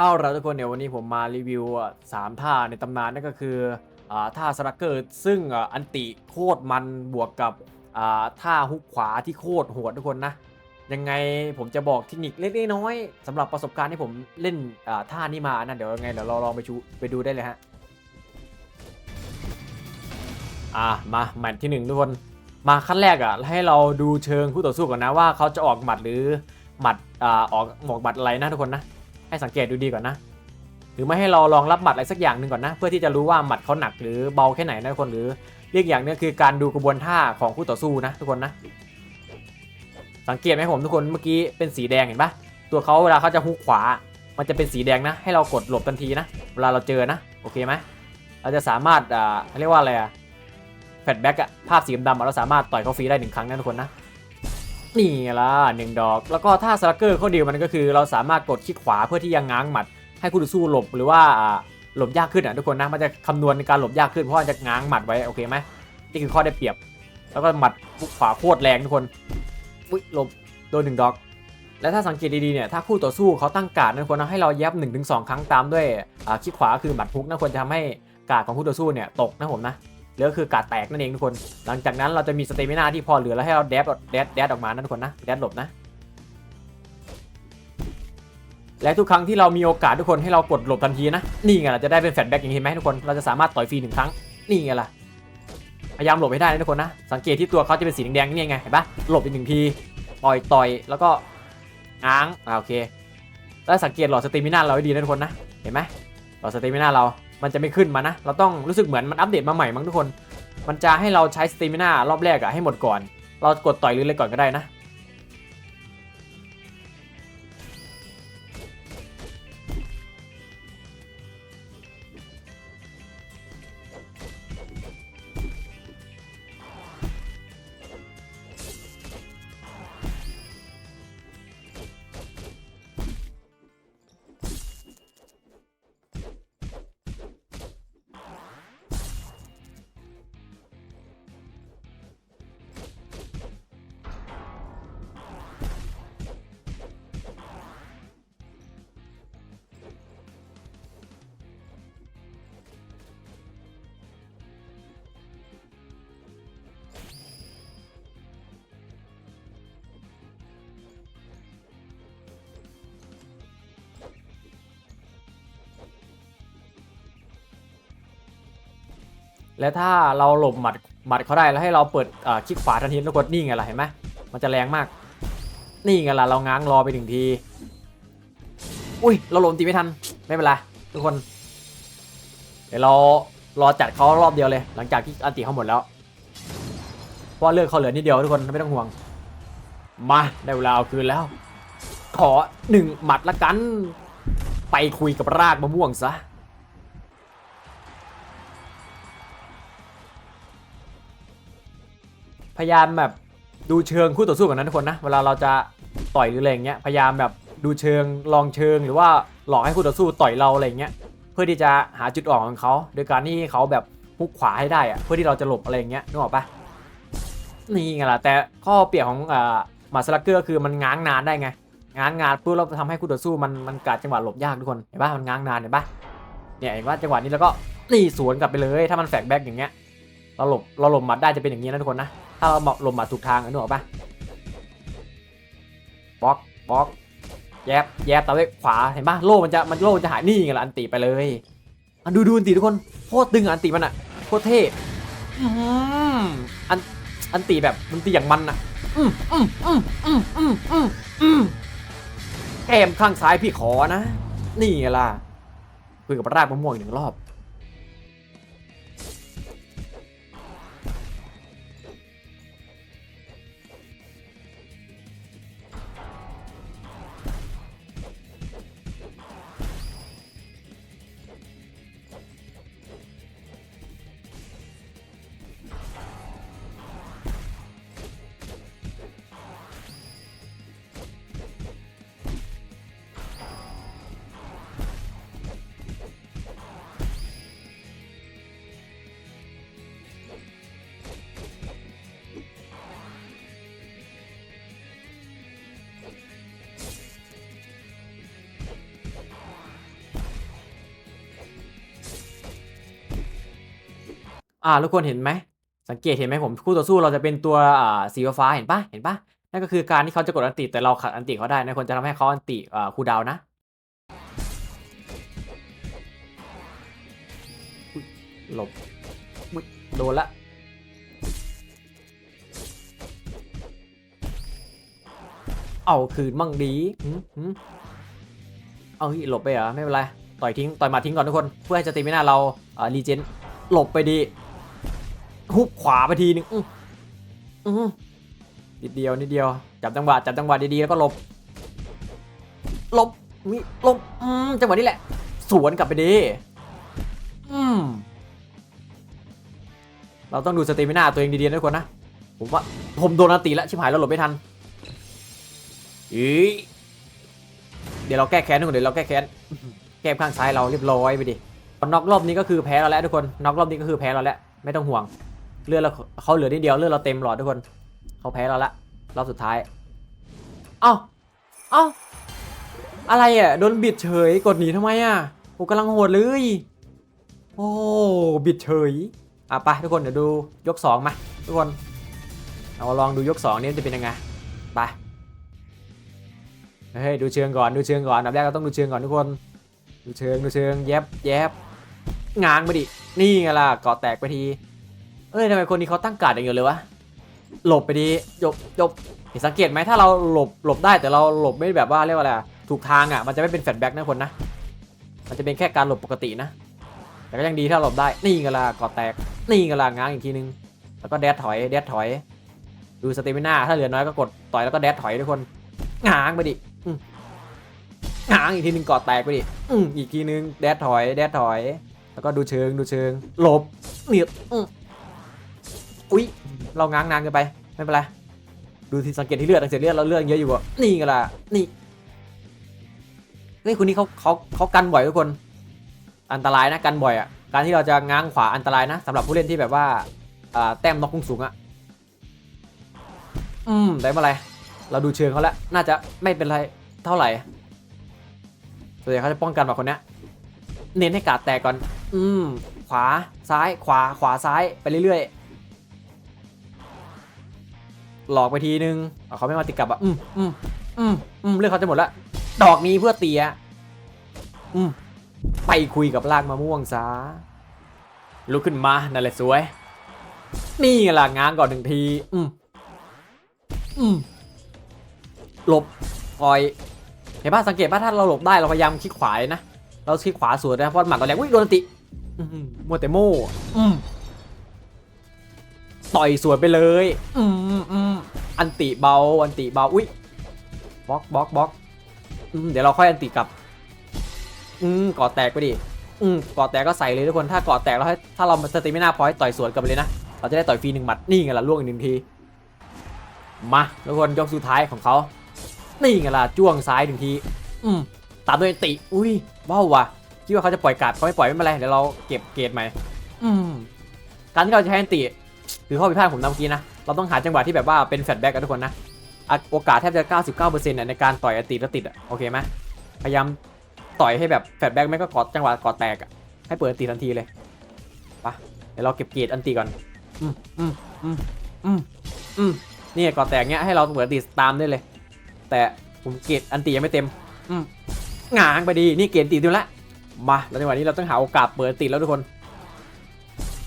เอาละทุกคนเดี๋ยววันนี้ผมมารีวิวสามท่าในตำนานนั่นก็คืออท่าสลักเกอร์ซึ่งอันติโคตรมันบวกกับท่าฮุกขวาที่โคตรโหดทุกคนนะ ยังไงผมจะบอกเทคนิคเล็กๆน้อยๆสำหรับประสบการณ์ที่ผมเล่นท่านี้มานะเดี๋ยวยังไงเดี๋ยวเราลองไปชูไปดูได้เลยฮะอะมาแมตช์ที่หนึ่งทุกคนมาขั้นแรกอะให้เราดูเชิงคู่ต่อสู้ก่อนนะว่าเขาจะออกหมัดหรือหมัดอ่าออกหมอกหมัดอะไรนะทุกคนนะ ให้สังเกตดูดีก่อนนะ หรือไม่ให้เราลองรับหมัดอะไรสักอย่างหนึ่งก่อนนะ เพื่อที่จะรู้ว่าหมัดเขาหนักหรือเบาแค่ไหนนะทุกคนหรือเรียกอย่างนึงคือการดูกระบวนท่าของคู่ต่อสู้นะ ทุกคนนะ สังเกตไหมผมทุกคนเมื่อกี้เป็นสีแดงเห็นปะตัวเขาเวลาเขาจะฮุกขวา มันจะเป็นสีแดงนะ ให้เรากดหลบทันทีนะ เวลาเราเจอนะโอเคไหมเราจะสามารถอ่าเรียกว่าอะไรอะแฟลชแบ็กอะภาพสีดำๆอะเราสามารถต่อยเขาฟรีได้หนึ่งครั้งนะทุกคนนะ นี่ไงล่ะหนึ่งดอก แล้วก็ถ้าสลักเกอร์ข้อดีมันก็คือ เราสามารถกดคลิกขวาเพื่อที่จะง้างหมัด ให้คู่ต่อสู้หลบหรือว่าหลบยากขึ้นอะทุกคนนะมันจะคำนวณในการหลบยากขึ้นเพราะมันจะง้างหมัดไว้โอเคไหมนี่คือข้อได้เปรียบ แล้วก็หมัดขวาโคตรแรงทุกคนอุ้ยหลบโดนหนึ่งดอก และถ้าสังเกตดีๆเนี่ยถ้าคู่ต่อสู้เขาตั้งการ์ดนะทุกคนนะให้เราแยบ1นถึงสครั้งตามด้วยคลิกขวาคือหมัดฮุกนะควรจะทำให้การ์ดของคู่ต่อสู้เนี่ยตกนะผมนะ เหลือคือการ์ดแตกนั่นเองทุกคน หลังจากนั้นเราจะมีสเตมินาที่พอเหลือแล้วให้เราแดดแดดแดดออกมานะทุกคนนะแดดหลบนะ และทุกครั้งที่เรามีโอกาสทุกคนให้เรากดหลบทันทีนะ นี่ไงล่ะจะได้เป็นแฟลชแบ็กอย่างนี้เห็นไหมทุกคน เราจะสามารถต่อยฟรีหนึ่งครั้ง นี่ไงล่ะ พยายามหลบให้ได้นะทุกคนนะ สังเกตที่ตัวเขาจะเป็นสีแดงๆนี่ไงเห็นปะหลบอีกหนึ่งทีปล่อยต่อยแล้วก็ง้างอ่าโอเคแล้วสังเกตหลอดสเตมินาเราให้ดีนะทุกคนนะ เห็นไหมหลอดสเตมินาเรา มันจะไม่ขึ้นมานะ เราต้องรู้สึกเหมือนมันอัปเดตมาใหม่มั้งทุกคน มันจะให้เราใช้สติมินารอบแรกอะให้หมดก่อน เรากดต่อยหรืออะไรก่อนก็ได้นะ และถ้าเราหลบหมัดหมัดเขาได้แล้วให้เราเปิดคลิกขวาทันทีแล้วกดนี่ไงล่ะเห็นไหมมันจะแรงมาก นี่ไงล่ะเราง้างรอไปหนึ่งที อุ้ยเราหลบตีไม่ทันไม่เป็นไรทุกคน เดี๋ยวเรารอจัดเขารอบเดียวเลย หลังจากที่อันติเขาหมดแล้วเพราะเลือกเขาเหลือนิดเดียวทุกคนไม่ต้องห่วง มาได้เวลาเอาคืนแล้ว ขอหนึ่งหมัดละกัน ไปคุยกับรากมะม่วงซะ พยายามแบบดูเชิงคู่ต่อสู้กันนะทุกคนนะ เวลาเราจะต่อยหรืออะไรงเงี้ย พยายามแบบดูเชิงลองเชิงหรือว่าหลอกให้คู่ต่อสู้ต่อยเราอะไรเงี้ย เพื่อที่จะหาจุดอ่อนของเขาโดยการที่เขาแบบฮุกขวาให้ได้อะเพื่อที่เราจะหลบอะไรเงี้ยนึกออกปะนี่ไงล่ะแต่ข้อเปรียบของอ่ามาสลักเกอร์คือมันง้างนานได้ไง ง้างนานเพื่อเราทำให้คู่ต่อสู้มันมันกัดจังหวะหลบยากทุกคนเห็นปะมันง้างนานเห็นปะเนี่ยเห็นว่าจังหวะนี้แล้วก็นี่สวนกลับไปเลย ถ้ามันแฟกแบ็กอย่างเงี้ยเราหลบเราหลบหมัดได้จะเป็นอย่างนี้นะทุกคนนะ ถ้าเราหลบหมัดถูกทางนึกออกปะบล็อกบล็อกแยบแยบตามด้วยขวาเห็นปะโล่มันจะมันโล่มันจะหายนี่ไงล่ะอันติไปเลยอันดูดูอันติทุกคนโคตรตึงอันติมันอะโคตรเท่อื้อหืออันอันติแบบมันตีอย่างมันอะอืมอืมอืมอืมอืมอืมแก้มข้างซ้ายพี่ขอนะ นี่ไงล่ะคุยกับรากมะม่วงอีกหนึ่งรอบ อ่าทุกคนเห็นไหมสังเกตเห็นไหมผมคู่ต่อสู้เราจะเป็นตัวอ่าสีฟ้าเห็นปะเห็นปะนั่นก็คือการที่เขาจะกดอันติแต่เราขัดอันติเขาได้นะคนจะทำให้เขาอันติอ่าคูดาวนะหลบโดนละเอาคืนมั่งดีเอาหลบไปเหรอไม่เป็นไร ต่อยทิ้ง ต่อยมาทิ้งก่อนทุกคน เพื่อให้สติมินาเราอ่ารีเจนหลบไปดี ฮุบขวาไปทีนึงอื้ออื้อนิดเดียวนิดเดียว จับจังหวะจับจังหวะดีๆแล้วก็หลบหลบมีหลบอืมจังหวะนี้แหละ สวนกลับไปดีอืมเราต้องดูสเตมินาตัวเองดีๆนะทุกคนนะ ผมว่าผมโดนอันติแล้วชิบหายแล้วหลบไม่ทันอีเดี๋ยวเราแก้แค้นทุกคนเดี๋ยวเราแก้แค้นแก้ข้างซ้ายเราเรียบร้อยไปดิน็อกรอบนี้ก็คือแพ้เราแล้วทุกคนน็อกรอบนี้ก็คือแพ้เราแล้วไม่ต้องห่วง เลือดเราเขาเหลือนิดเดียวเลือดเราเต็มหลอดทุกคนเขาแพ้เราละรอบสุดท้ายเอ้าเอ้าอะไรอะโดนบิดเฉยกดหนีทำไมอะผมกำลังโหดเลยโอ้บิดเฉยอะไปทุกคนเดี๋ยวดูยกสองมาทุกคนเราลองดูยกสองนี้จะเป็นยังไงไปเฮ้ยดูเชิงก่อนดูเชิงก่อนอันดับแรกเราต้องดูเชิงก่อนทุกคน ดูเชิงดูเชิงแยบแยบง้างไปดินี่ไงล่ะเกาะแตกไปที เอ้ยทำไมคนนี้เขาตั้งการ์ดอย่างเดียวเลยวะ หลบไปดีจบจบเห็นสังเกตไหมถ้าเราหลบหลบได้แต่เราหลบไม่แบบว่าเรียกว่าอะไรอะถูกทางอะมันจะไม่เป็นแฟลชแบ็กนะคนนะ มันจะเป็นแค่การหลบปกตินะ แต่ก็ยังดีถ้าหลบได้ นี่ไงล่ะกอดแตก นี่ไงล่ะง้างอีกทีนึง แล้วก็แดดถอย แดดถอย ดูสเตมิน่าถ้าเหลือน้อยก็กดต่อยแล้วก็แดดถอยทุกคนง้างไปดิง้างอีกทีนึงกอดแตกไปดิ อือีกทีนึงแดดถอย แดดถอย แล้วก็ดูเชิงดูเชิง หลบเหนียบอื อุ๊ย เราง้างนานเกินไป ไม่เป็นไร ดูที่สังเกตที่เลือดสังเกตเลือดเราเลือดเยอะอยู่อะนี่กันละนี่เฮ้ยคนนี้เขาเขาเขากันบ่อยทุกคน อันตรายนะกันบ่อยอะการที่เราจะง้างขวาอันตรายนะสำหรับผู้เล่นที่แบบว่าอาแต้มน็อกพุ่งสูงอะอืมได้เมื่อไร เราดูเชิงเขาแล้ว น่าจะไม่เป็นไรเท่าไหร่ส่วนใหญ่เขาจะป้องกันแบบคนเนี้ยเน้นให้กาดแตกก่อน อืม ขวาซ้ายขวาขวาซ้ายไปเรื่อยๆ หลอกไปทีนึงเขาไม่มาติดกลับอะอืมอืมอืมอืมเรื่องเขาจะหมดละดอกนี้เพื่อเตียอืมไปคุยกับลากมะม่วงซะลุกขึ้นมานั่นแหละสวย นี่ไงล่ะง้างก่อนหนึ่งที อืมอืมหลบคอยเห็นป่ะสังเกตป่ะถ้าเราหลบได้เราพยายามคลิกขวาเลยนะเราคลิกขวาสวนนะเพราะหมัดตอนแรกอุ้ยโดนติมัวแต่โม่อืม ต่อยสวนไปเลย อืมอืมอันติเบา อันติเบา อุ้ยบล็อกบล็อกบล็อกอืมเดี๋ยวเราค่อยอันติกลับ อืมกอดแตกไปดิ อืมกอดแตกก็ใส่เลยทุกคน ถ้ากอดแตกแล้วให้ถ้าเราสติไม่น่าพอยต่อยสวนกลับไปเลยนะ เราจะได้ต่อยฟรีหนึ่งหมัด นี่ไงล่ะล่วงอีกหนึ่งที มาทุกคนยกสุดท้ายของเขา นี่ไงล่ะจ้วงซ้ายหนึ่งที อืมตามด้วยอันติ อุ้ยว้าวว่ะคิดว่าเขาจะปล่อยการ์ดเขาไม่ปล่อยไม่เป็นไร เดี๋ยวเราเก็บเกรดใหม่ อืมการที่เราจะใช้อันติ หรือข้อผิดพลาดผมนำเมื่อกี้นะ เราต้องหาจังหวะที่แบบว่าเป็นแฟลชแบ็กกันทุกคนนะ โอกาสแทบจะ 99%เนี่ยในการต่อยอติดแล้วติดอะ โอเคไหมพยายามต่อยให้แบบแฟลชแบ็กไม่ก็กอดจังหวะกอดแตกอะ ให้เปิดอติทันทีเลยไปะเดี๋ยวเราเก็บเกรดอันติก่อน อืมอืมอืมอืมอืมนี่กอดแตกเนี้ยให้เราเปิดอติตามได้เลย แต่ผมเกรดอันติยังไม่เต็ม อืมงางไปดี นี่เกณฑ์ตีเต็มละมาแล้วในวันนี้เราต้องหาโอกาสเปิดติดแล้วทุกคน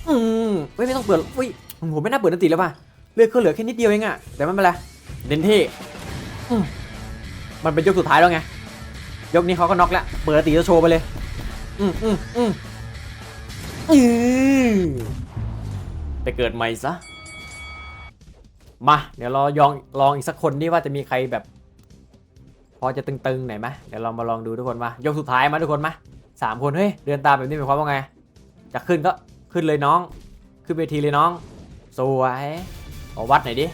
อืมไม่ไม่ต้องเปิดอุ้ย ผมไม่น่าเปิดติดแล้วป่ะเลือดเขาเหลือแค่นิดเดียวเองอะแต่ไม่เป็นไรเด่นที่อืมมันเป็นยกสุดท้ายแล้วไงยกนี้เขาก็น็อกแล้วเปิดติจะโชว์ไปเลยอืมอืมอืมอืมไปเกิดใหม่ซะมาเดี๋ยวเรายองลองอีกสักคนดิว่าจะมีใครแบบ พอจะตึงๆหน่อยไหมเดี๋ยวเรามาลองดูทุกคนมายกสุดท้ายมาทุกคนมาสามคนเฮ้ยเดินตามแบบนี้หมายความว่าไงจะขึ้นก็ขึ้นเลยน้อง ขึ้นเวทีเลยน้อง สวยเอาวัดหน่อยดิ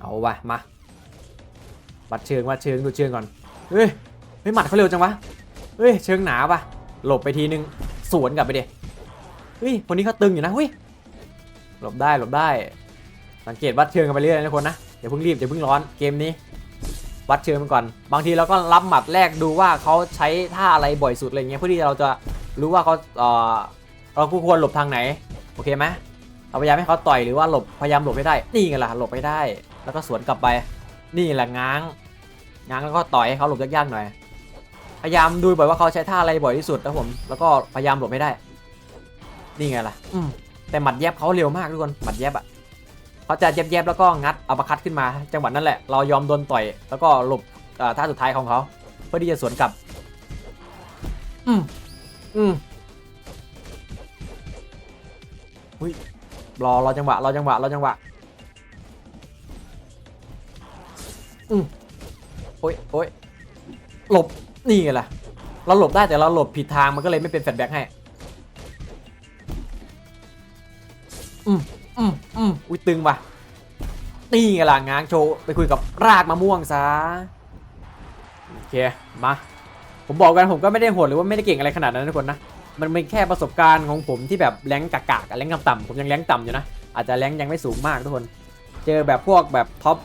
เอาวะมา วัดเชิงวัดเชิงดูเชิงก่อน เฮ้ยเฮ้ยหมัดเขาเร็วจังวะ เฮ้ยเชิงหนาปะหลบไปทีนึงสวนกลับไปดิเฮ้ยคนนี้เขาตึงอยู่นะเฮ้ยหลบได้หลบได้ สังเกตวัดเชิงกันไปเรื่อยนะทุกคนนะอย่าเพิ่งรีบอย่าเพิ่งร้อนเกมนี้วัดเชิงมันก่อน บางทีเราก็รับหมัดแรกดูว่าเขาใช้ท่าอะไรบ่อยสุดอะไรเงี้ยเพื่อที่เราจะรู้ว่าเขาเออเราควรหลบทางไหน อเคไหมเราพยายามให้เขาต่อยหรือว่าหลบพยายามหลบให้ได้ นี่ไงล่ะหลบให้ได้ แล้วก็สวนกลับไป นี่แหละง้าง ง้างแล้วก็ต่อยให้เขาหลบยากๆหน่อย พยายามดูบ่อยว่าเขาใช้ท่าอะไรบ่อยที่สุดนะผม แล้วก็พยายามหลบให้ได้ นี่ไงล่ะ อืมแต่หมัดแยบเขาเร็วมากทุกคน หมัดแยบอะเขาจะแยบๆแล้วก็งัดอัปร์คัตขึ้นมา จังหวะนั้นแหละ เรายอมโดนต่อย แล้วก็หลบท่าสุดท้ายของเขา เพื่อที่จะสวนกลับ อืมอืม อุ้ยรอรอจังหวะรอจังหวะรอจังหวะอืมโอ้ยโอ้ยหลบนี่ไงล่ะเราหลบได้แต่เราหลบผิดทางมันก็เลยไม่เป็นแฟลชแบ็กให้อืมอืมอืมอุ้ยตึงว่ะนี่ไงล่ะง้างโชว์ไปคุยกับรากมะม่วงซะโอเคมาผมบอกกันผมก็ไม่ได้โหดหรือว่าไม่ได้เก่งอะไรขนาดนั้นทุกคนนะ มันเป็นแค่ประสบการณ์ของผมที่แบบแรงกากๆกับแรงต่ำๆผมยังแรงต่ำอยู่นะ อาจจะแรงยังไม่สูงมากทุกคน เจอแบบพวกแบบท็อป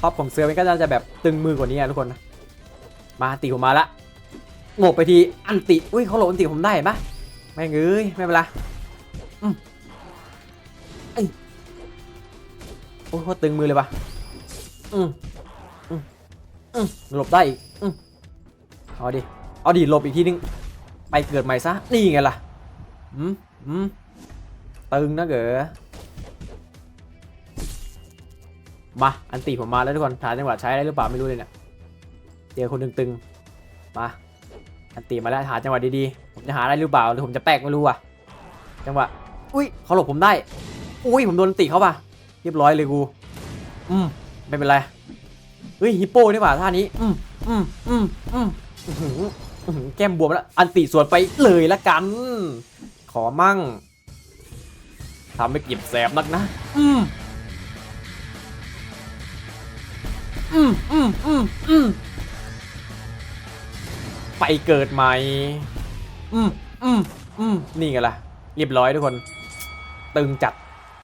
ท็อปของเซอร์มันก็จะแบบตึงมือกว่านี้ทุกคนนะมาตีผมมาละโงกไปทีอันติอุ้ยเขาหลบอันติผมได้เห็นปะไม่เอ้ยไม่เป็นไรอืมอ้ยโอ้โหตึงมือเลยปะอืมอืมอืมหลบได้อีกอืมเอาดิ เอาดิหลบอีกทีนึง ไปเกิดใหม่ซะ นี่ไงล่ะอืมอืมตึงนะเก๋อมา อันตีผมมาแล้วทุกคนฐานจังหวะใช้ได้หรือเปล่าไม่รู้เลยเนี่ยเจอคนตึงๆ มา อันตีมาแล้วหาจังหวะดีๆ ผมจะหาได้หรือเปล่าหรือผมจะแปลกไม่รู้อะ จังหวะ อุ้ยเขาหลบผมได้ อุ้ยผมโดนอันตีเขาป่ะ เรียบร้อยเลยกู อืมไม่เป็นไรเฮ้ยฮิปโป้นี่หว่าท่านี้ อืมอืมอืมอืม ก้มบวมแล้ว อันติสวนไปเลยละกัน ขอมั่งทำให้เก็บแสบนักนะ อืมอืมอืมอืมอืมไปเกิดใหม่ อืมอืมอืมนี่ไงล่ะ เรียบร้อยทุกคน ตึงจัด